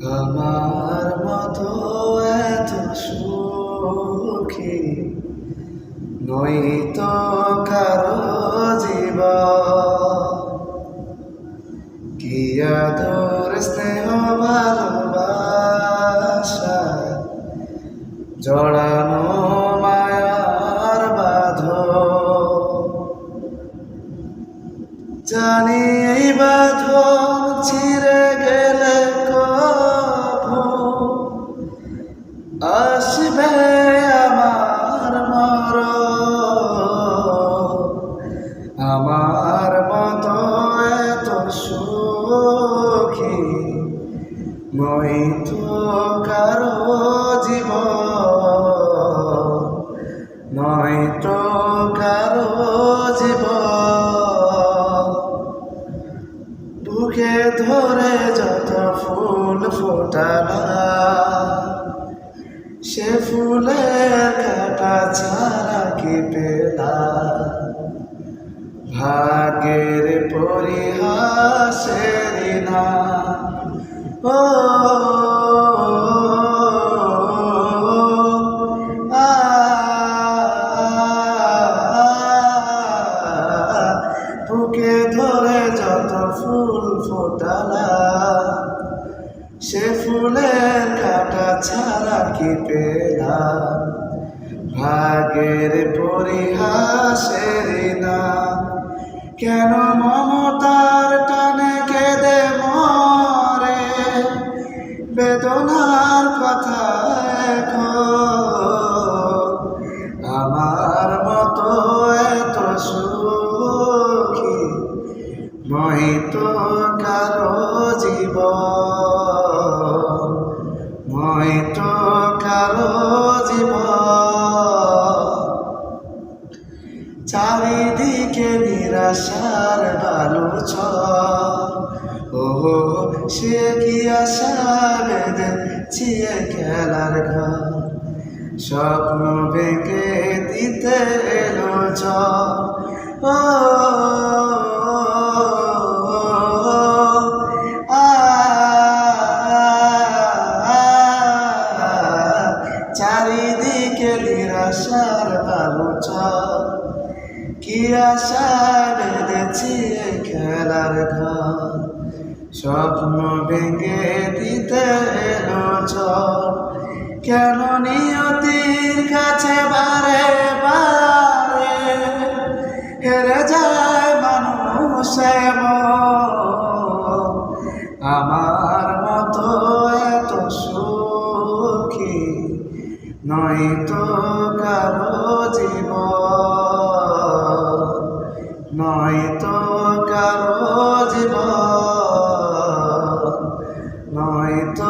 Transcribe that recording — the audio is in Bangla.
আমার মতো এত সুখী নই তো কারও জীব কি আদর, স্নেহ, ভালোবাসা জড়ানো মায়ার বাঁধ জানি এই বাঁধন ছিঁড়ে গেলে সুখী মই কারও জীব তো কারও জীব বুকে ধরে যত ফুল ফোটালা, সে ফুলের কাটা ছাড়া কি পেলা? পরিহাসের না ও বুকে ধরে যত ফুল ফোটালা, সে ফুলের কাটা ছাড়া কি পেলাম ভাগের পরিহাসের না, কেন মমতার বেদনার কথা এখন। আমার মতো এত সুখী নয় তো কারও জীব নয় তো কারও জীব চারিদিকে নিরাশার বালুচ ও সে কি আশা? বেঁধেছি খেলার ঘর। স্বপ্ন ভেঙে দিতে এলো চারিদিকে নিরাশার বালুচ কি আশা বেঁধেছি খেলার ঘর? স্বপ্ন ভেঙে দিতে এলো কেন নিয়তির কাছে বারে বারে হেরে যায় মানুষ আমার মতো এত সুখী নয় তো কারও জীব নয় তো কারও i don't